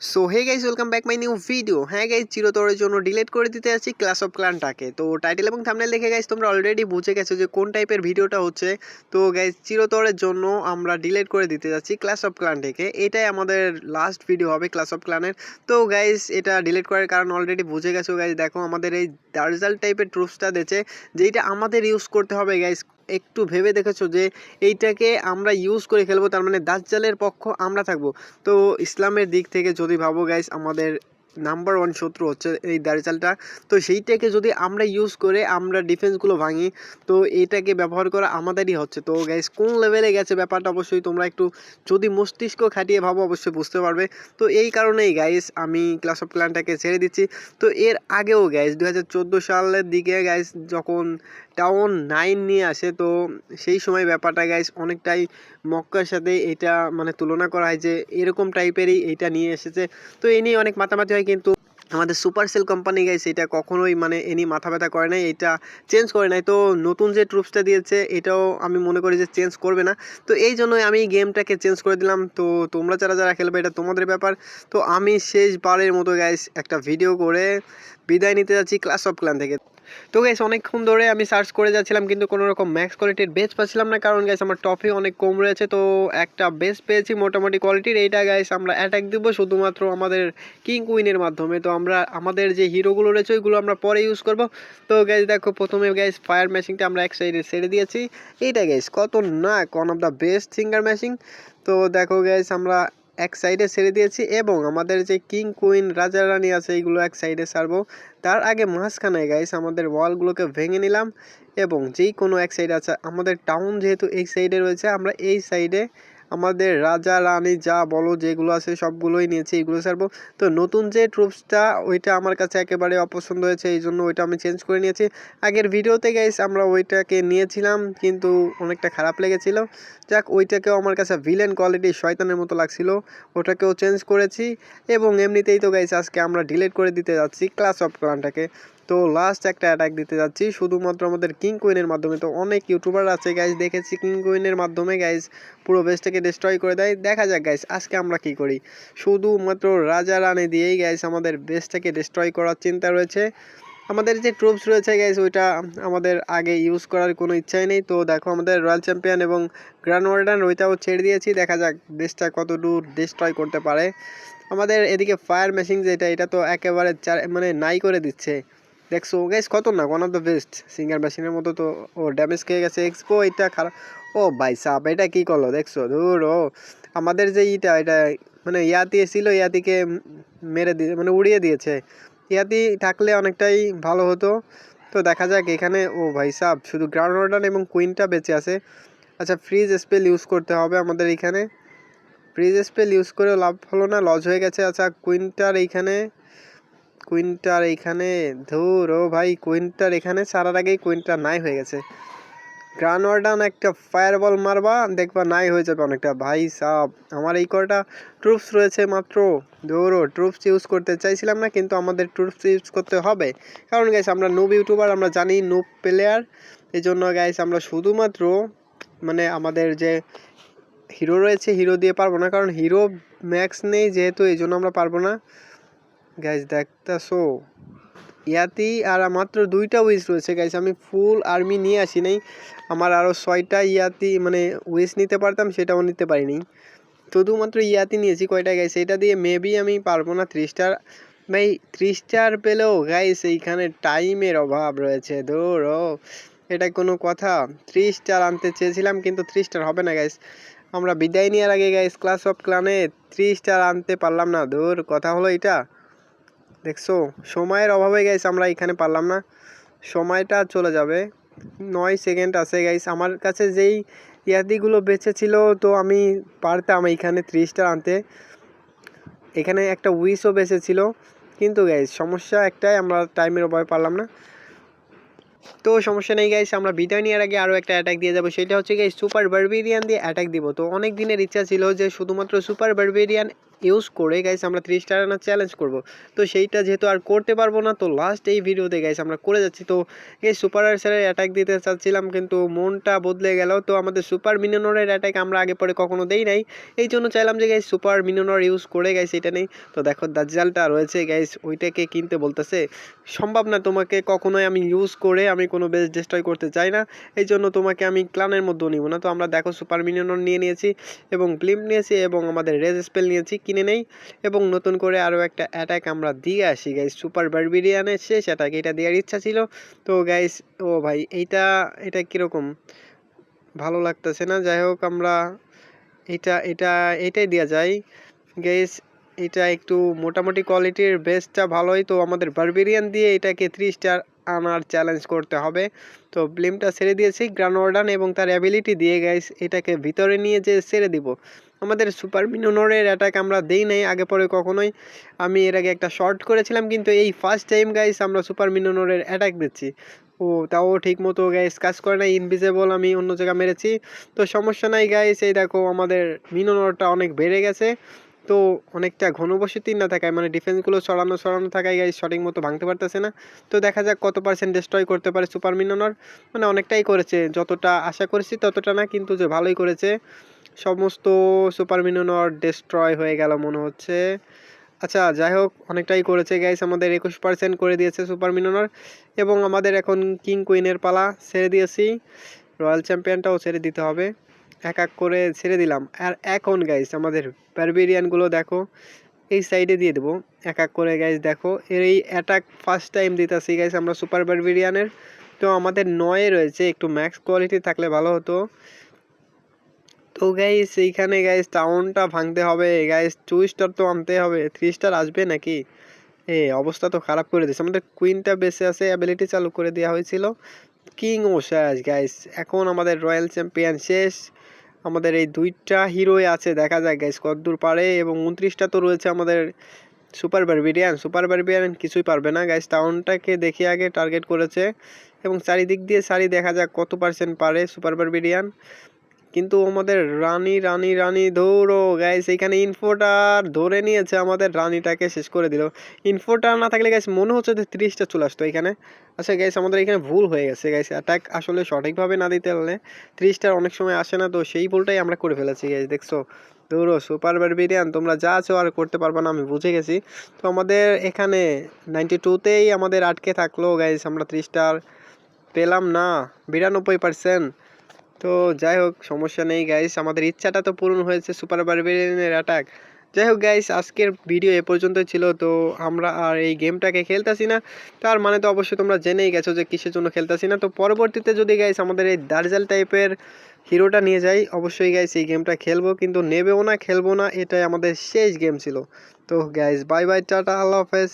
So hey guys welcome back my new video হ্যাঁ guys চিরতরের জন্য ডিলেট করে দিতে যাচ্ছি ক্লাস অফ ক্লানটাকে তো টাইটেল এবং থামনেল দেখে গাইজ তোমরা অলরেডি বুঝে গেছো যে কোন টাইপের ভিডিওটা হচ্ছে। তো গাইজ চিরতরের জন্য আমরা ডিলেট করে দিতে যাচ্ছি ক্লাস অফ ক্লানটাকে এটাই আমাদের লাস্ট ভিডিও হবে ক্লাস অফ ক্লানের তো গাইজ এটা ডিলেট করার কারণ অলরেডি বুঝে গেছো গাইজ দেখো আমাদের এই দার্জাল টাইপের ট্রুপসটা দিয়েছে, যেইটা আমাদের ইউজ করতে হবে গাইজ একটু ভেবে দেখেছ যে এইটাকে আমরা ইউজ করে খেলব, তার মানে দাজ্জালের পক্ষ আমরা থাকব। তো ইসলামের দিক থেকে যদি ভাবো গাইস আমাদের নাম্বার ওয়ান শত্রু হচ্ছে এই দার্জালটা তো সেইটাকে যদি আমরা ইউজ করে আমরা ডিফেন্সগুলো ভাঙি, তো এটাকে ব্যবহার করা আমাদেরই হচ্ছে। তো গাইস কোন লেভেলে গেছে ব্যাপারটা অবশ্যই তোমরা একটু যদি মস্তিষ্ক খাটিয়ে ভাবো অবশ্যই বুঝতে পারবে। তো এই কারণেই গাইস আমি ক্লাস অফ ক্লানটাকে ছেড়ে দিচ্ছি। তো এর আগেও গাইস দু সালের দিকে গাইস যখন টাউন নাইন নিয়ে আসে, তো সেই সময় ব্যাপারটা গাইস অনেকটাই মক্কার সাথে এটা মানে তুলনা করা হয় যে এরকম টাইপেরই এটা নিয়ে এসেছে। তো এই নিয়ে অনেক মাতামাতি কিন্তু আমাদের সুপার সেল কোম্পানি গাইস এটা কখনোই মানে এনি মাথা ব্যথা করে নাই, এটা চেঞ্জ করে নাই। তো নতুন যে ট্রুপসটা দিয়েছে, এটাও আমি মনে করি যে চেঞ্জ করবে না। তো এই জন্যই আমি গেমটাকে চেঞ্জ করে দিলাম। তো তোমরা যারা যারা খেলবে, এটা তোমাদের ব্যাপার। তো আমি শেষবারের মতো গাইস একটা ভিডিও করে বিদায় নিতে যাচ্ছি ক্লাস অফ ক্লান থেকে। তো গাইস অনেকক্ষণ ধরে আমি সার্চ করে যাচ্ছিলাম, কিন্তু কোনো রকম ম্যাক্স কোয়ালিটির বেস পাচ্ছিলাম না। কারণ গাইস আমার টপি অনেক কম রয়েছে, তো একটা বেস পেয়েছি মোটামুটি কোয়ালিটির এইটা গাইস আমরা অ্যাটাক দিব শুধুমাত্র আমাদের কিং কুইনের মাধ্যমে। তো আমরা, আমাদের যে হিরোগুলো রয়েছে, ওইগুলো আমরা পরে ইউজ করব। তো গাইস দেখো, প্রথমে গাইস ফায়ার ম্যাশিংটা আমরা এক সাইডে ছেড়ে দিয়েছি। এইটা গাইস কত না one of the best singer machine তো দেখো গাইস আমরা এক সাইডে ছেড়ে দিয়েছি এবং আমাদের যে কিং কুইন রাজা রানী আছে, এইগুলো এক সাইডে ছাড়বো। তার আগে মাঝখানে গাইস আমাদের ওয়ালগুলোকে ভেঙে নিলাম এবং যেই কোনো এক সাইডে আছে, আমাদের টাউন যেহেতু এই সাইডে রয়েছে, আমরা এই সাইডে আমাদের রাজা, রানী যা বলো, যেগুলো আছে সবগুলোই নিয়েছি, এগুলো ছাড়বো। তো নতুন যে ট্রুপসটা ওইটা আমার কাছে একেবারে অপছন্দ হয়েছে, এই জন্য ওইটা আমি চেঞ্জ করে নিয়েছি। আগের ভিডিওতে গাইস আমরা ওইটাকে নিয়েছিলাম, কিন্তু অনেকটা খারাপ লেগেছিল। যাক, ওইটাকেও আমার কাছে ভিলেন কোয়ালিটি শয়তানের মতো লাগছিল, ওটাকেও চেঞ্জ করেছি। এবং এমনিতেই তো গাইস আজকে আমরা ডিলিট করে দিতে যাচ্ছি ক্লাস অফ ক্লানটাকে তো লাস্ট একটা অ্যাটাক দিতে যাচ্ছি। শুধুমাত্র আমাদের কিং কুইনের মাধ্যমে। তো অনেক ইউটিউবার আছে গাইজ দেখেছি কিং কুইনের মাধ্যমে গাইজ পুরো বেসটাকে ডিস্ট্রয় করে দেয়। দেখা যাক গাইজ আজকে আমরা কি করি? শুধুমাত্র রাজা রানী দিয়েই গাইজ আমাদের বেসটাকে ডিস্ট্রয় করার চিন্তা রয়েছে। আমাদের যে ট্রুপস রয়েছে গাইজ ওইটা আমাদের আগে ইউজ করার কোনো ইচ্ছাই নেই। তো দেখো আমাদের রয়্যাল চ্যাম্পিয়ন এবং গ্র্যান্ড ওয়ার্ডান ওইটাও ছেড়ে দিয়েছি। দেখা যাক দেশটা কত দূর ডিস্ট্রয় করতে পারে। আমাদের এদিকে ফায়ার মেশিন যেটা, এটা তো একেবারে মানে নাই করে দিচ্ছে। দেখছ গাইস কত না one of the best singer মেশিনের মতো তো, ও ড্যামেজ খেয়ে গেছে এক্সপো এটা খারাপ। ও ভাই সাপ, এটা কী করল, দেখছ? ধুর, ও, আমাদের যে ইটা, এটা মানে ইয়াতি ছিল ইয়াতিকে মেরে দিয়ে মানে উড়িয়ে দিয়েছে। ইয়াতি থাকলে অনেকটাই ভালো হতো। তো দেখা যাক, এখানে, ও ভাই সাপ, শুধু গ্রাউন্ড অর্ডার এবং কুইনটা বেঁচে আছে। আচ্ছা ফ্রিজ স্পেল ইউজ করতে হবে আমাদের এইখানে ফ্রিজ স্পেল ইউজ করে লাভ হলো না লজ হয়ে গেছে। আচ্ছা কুইনটার এইখানে কুইনটার এইখানে ধুর, ও ভাই কুইনটার এখানে ছাড়ার আগেই কুইনটা নাই হয়ে গেছে। গ্রান ওয়ার্ডান একটা ফায়ার বল মারবা, দেখবা নাই হয়ে যাবে অনেকটা। ভাই সাপ আমার এই কটা ট্রুপস রয়েছে মাত্র। ধরো ট্রুপস ইউজ করতে চাইছিলাম না, কিন্তু আমাদের ট্রুপস ইউজ করতে হবে। কারণ গাইস আমরা নুব ইউটিউবার আমরা জানি নুব প্লেয়ার এই জন্য গাইস আমরা শুধুমাত্র মানে আমাদের যে হিরো রয়েছে হিরো দিয়ে পারব না। কারণ হিরো ম্যাক্স নেই যেহেতু এই জন্য আমরা পারব না। গাইজ দেখতেছো? ইয়াতি আর মাত্র দুইটা উইস রয়েছে গাইজ আমি ফুল আর্মি নিয়ে আসি নাই। আমার আরও ছয়টা ইয়াতি মানে উইস নিতে পারতাম, সেটাও নিতে পারিনি। শুধুমাত্র ইয়াতি নিয়েছি কয়টা গাইছে এটা দিয়ে মেবি আমি পারব না থ্রি স্টার ভাই থ্রি স্টার পেলেও গাইস এইখানে টাইমের অভাব রয়েছে, ধর এটা কোনো কথা। থ্রি স্টার আনতে চেয়েছিলাম, কিন্তু থ্রি স্টার হবে না গাইস আমরা বিদায় নেওয়ার আগে গাইস ক্লাস অফ ক্লানে থ্রি স্টার আনতে পারলাম না, ধর, কথা হলো এটা। দেখছ? সময়ের অভাবে গাইস আমরা এখানে পারলাম না। সময়টা চলে যাবে। নয় সেকেন্ড আছে গাইস আমার কাছে যেই ইয়াদিগুলো বেঁচে ছিল তো আমি পারতাম এইখানে স্টার আনতে। এখানে একটা উইসও বেঁচে ছিল। কিন্তু গাইস সমস্যা একটাই, আমরা টাইমের অভাবে পারলাম না। তো সমস্যা নেই গাইস আমরা বিদায় নেওয়ার আগে আরও একটা অ্যাটাক দিয়ে যাব। সেটা হচ্ছে গাইস সুপার বারবেরিয়ান দিয়ে অ্যাটাক দিব। তো অনেক দিনের ইচ্ছা ছিল যে শুধুমাত্র সুপার বারবেরিয়ান ইউজ করে গাইস আমরা থ্রি স্টার আনার চ্যালেঞ্জ করব। তো সেইটা যেহেতু আর করতে পারব না, তো লাস্ট এই ভিডিওতে গাইস আমরা করে যাচ্ছি। তো, এই সুপার আর্সারের অ্যাটাক দিতে চাচ্ছিলাম, কিন্তু মনটা বদলে গেল। তো আমাদের সুপার মিনিয়নের অ্যাটাক আমরা আগে পরে কখনো দেই নাই। এই জন্য চাইলাম যে গাইস সুপার মিনিয়নর ইউজ করে গাইস এটা নেই। তো দেখো, দাজ্জালটা রয়েছে গাইস ওইটাকে কিনতে বলতেছে। সম্ভব না তোমাকে কখনোই আমি ইউজ করে, আমি কোনো বেস ডিস্ট্রয় করতে চাই না। এই জন্য তোমাকে আমি ক্লানের মধ্যেও নিব না। তো আমরা দেখো সুপার মিনিয়নর নিয়ে নিয়েছি, এবং ব্লিম নিয়েছি, এবং আমাদের রেজ স্পেল নিয়েছি। কিনে নেই। এবং নতুন করে আরও একটা অ্যাটাক আমরা দিয়ে আসি গাইস সুপার বারবিরিয়ানের শেষ অ্যাটাক এটা দেওয়ার ইচ্ছা ছিল। তো গাইস ও ভাই, এইটা, এটা কীরকম? ভালো লাগতেছে না? যাই হোক, আমরা এটা এটা, এটাই দেওয়া যায়। গাইস এটা একটু মোটামুটি কোয়ালিটির বেসটা ভালোই। তো আমাদের বারবেরিয়ান দিয়ে এটাকে থ্রি স্টার আনার চ্যালেঞ্জ করতে হবে। তো ব্লিমটা ছেড়ে দিয়েছি। গ্রানোডান এবং তার অ্যাবিলিটি দিয়ে গাইস এটাকে ভিতরে নিয়ে যে ছেড়ে দিব। আমাদের সুপার মিনোনরের অ্যাটাক আমরা দেই নাই, আগে পরে কখনোই। আমি এর আগে একটা শর্ট করেছিলাম, কিন্তু এই ফার্স্ট টাইম গাইস আমরা সুপার মিনোনরের অ্যাটাক দিচ্ছি। ও, তাও ঠিক মতো গাইস কাজ করে না ইনভিজেবল আমি অন্য জায়গা মেরেছি। তো সমস্যা নাই গাইস এই দেখো আমাদের মিনোনরটা অনেক বেড়ে গেছে। তো অনেকটা ঘনবসতি না থাকায় মানে ডিফেন্সগুলো ছড়ানো ছড়ানো থাকায় গাইস সঠিক মতো ভাঙতে পারতেছে না। তো দেখা যাক কত পার্সেন্ট ডিস্ট্রয় করতে পারে সুপার মিনোনর। মানে অনেকটাই করেছে, যতটা আশা করেছি ততটা না, কিন্তু যে ভালোই করেছে। সমস্ত সুপার মিনোনর ডিস্ট্রয় হয়ে গেল মনে হচ্ছে। আচ্ছা যাই হোক, অনেকটাই করেছে গাইস আমাদের একুশ পার্সেন্ট করে দিয়েছে সুপার মিনোনর এবং আমাদের এখন কিং কুইনের পালা ছেড়ে দিয়েছি। রয়্যাল চ্যাম্পিয়নটাও ছেড়ে দিতে হবে। এক এক করে ছেড়ে দিলাম। আর এখন গাইস আমাদের বারবেরিয়ানগুলো দেখো, এই সাইডে দিয়ে দেবো। এক এক করে গাইস দেখো, এর এই অ্যাটাক ফার্স্ট টাইম দিতেছি গাইস আমরা সুপার বারবেরিয়ানের তো আমাদের নয়ে রয়েছে, একটু ম্যাক্স কোয়ালিটি থাকলে ভালো হতো। তো গাইস এইখানে গাইস টাউনটা ভাঙতে হবে। গাইস টু স্টার তো আনতে হবে। থ্রি স্টার আসবে নাকি? এ, অবস্থা তো খারাপ করে দিয়েছে। আমাদের কুইনটা বেঁচে আছে অ্যাবিলিটি চালু করে দেওয়া হয়েছিল। কিং ও শেষ গাইস এখন আমাদের রয়্যাল চ্যাম্পিয়ন শেষ। আমাদের এই দুইটা হিরোই আছে, দেখা যায় গাইস কতদূর পারে। এবং উনত্রিশটা তো রয়েছে আমাদের সুপার বারবিডিয়ান সুপার বারবিডিয়ান কিছুই পারবে না। গাইস টাউনটাকে দেখে আগে টার্গেট করেছে। এবং চারিদিক দিয়ে সারি দেখা যাক কত পার্সেন্ট পারে সুপার বারবিডিয়ান কিন্তু আমাদের রানী রানী রানী দৌড়ো গাইস এখানে ইনফোটা ধরে নিয়েছে আমাদের রানীটাকে শেষ করে দিল। ইনফোটা না থাকলে গাইস মনে হচ্ছে যে তিরিশটা চলে আসতো এখানে। আচ্ছা গাইস আমাদের এখানে ভুল হয়ে গেছে গাইস অ্যাটাক আসলে সঠিকভাবে না দিতে পারলে তিরিশটার অনেক সময় আসে না, তো সেই ভুলটাই আমরা করে ফেলেছি গাইস দেখছ? দৌড়ো সুপার বারবিরিয়ান তোমরা যা আছো আর করতে পারবে না, আমি বুঝে গেছি। তো আমাদের এখানে নাইনটি টুতেই আমাদের আটকে থাকল গাইস আমরা ত্রিশটার পেলাম না, বিরানব্বই পার্সেন্ট তো যাই হোক, সমস্যা নেই গাইস আমাদের ইচ্ছাটা তো পূরণ হয়েছে সুপার বারবেরিয়ানের অ্যাটাক যাই হোক গাইস আজকের ভিডিও এ পর্যন্তই ছিল, তো আমরা আর এই গেমটাকে খেলতেছি না। তার মানে তো অবশ্যই তোমরা জেনেই গেছো যে কিসের জন্য খেলতেছি না। তো পরবর্তীতে যদি গাইস আমাদের এই দার্জাল টাইপের হিরোটা নিয়ে যাই, অবশ্যই গাইস এই গেমটা খেলব। কিন্তু নেবেও না, খেলব না, এটাই আমাদের শেষ গেম ছিল। তো গাইস বাই বাই টাটা, আল্লাহ হাফেজ।